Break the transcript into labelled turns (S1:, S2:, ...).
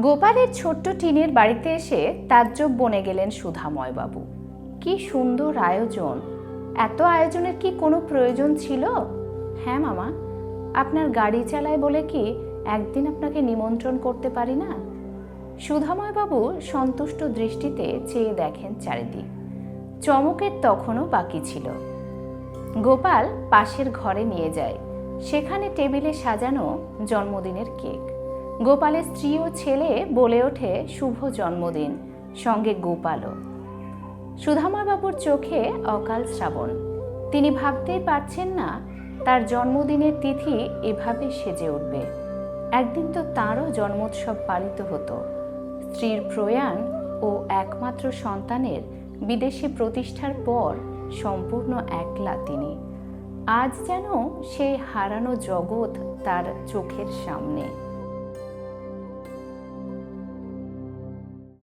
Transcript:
S1: গোপালের ছোট্ট টিনের বাড়িতে এসে তাজ্জব বনে গেলেন সুধাময় বাবু কি সুন্দর আয়োজন। এত আয়োজনের কি কোনো প্রয়োজন ছিল? হ্যাঁ মামা। আপনার গাড়ি চালায় বলে কি একদিন আপনাকে নিমন্ত্রণ করতে পারি না? সুধাময় বাবু সন্তুষ্ট দৃষ্টিতে চেয়ে দেখেন চারিদিক। চমকের তখনও বাকি ছিল। গোপাল পাশের ঘরে নিয়ে যায়। সেখানে টেবিলে সাজানো জন্মদিনের কেক। গোপালের স্ত্রী ও ছেলে বলে ওঠে শুভ জন্মদিন। সঙ্গে গোপালও। সুধাময়বাবুর চোখে অকাল শ্রাবণ। তিনি ভাবতেই পারছেন না, তার জন্মদিনের তিথি এভাবে সেজে উঠবে। একদিন তো তাঁরও জন্মোৎসব পালিত হতো। স্ত্রীর প্রয়াণ ও একমাত্র সন্তানের বিদেশে প্রতিষ্ঠার পর সম্পূর্ণ একলা তিনি। আজ যেন সেই হারানো জগৎ তার চোখের সামনে।